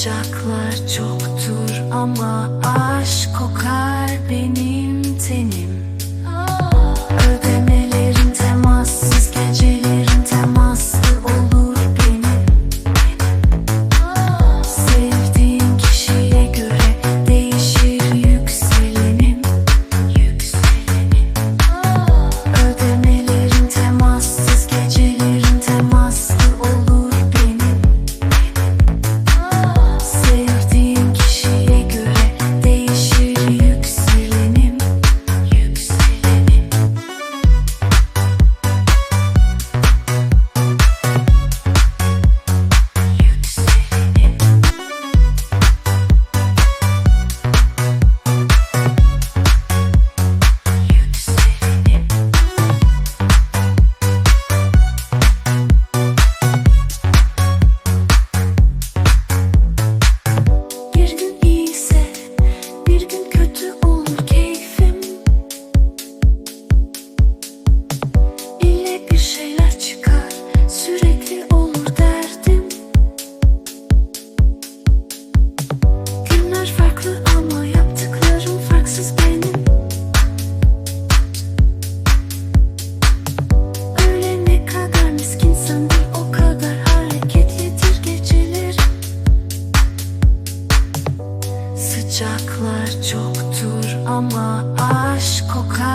Bıçaklar çoktur ama aşk kokar beni. Sıcaklar çoktur ama aşk kokar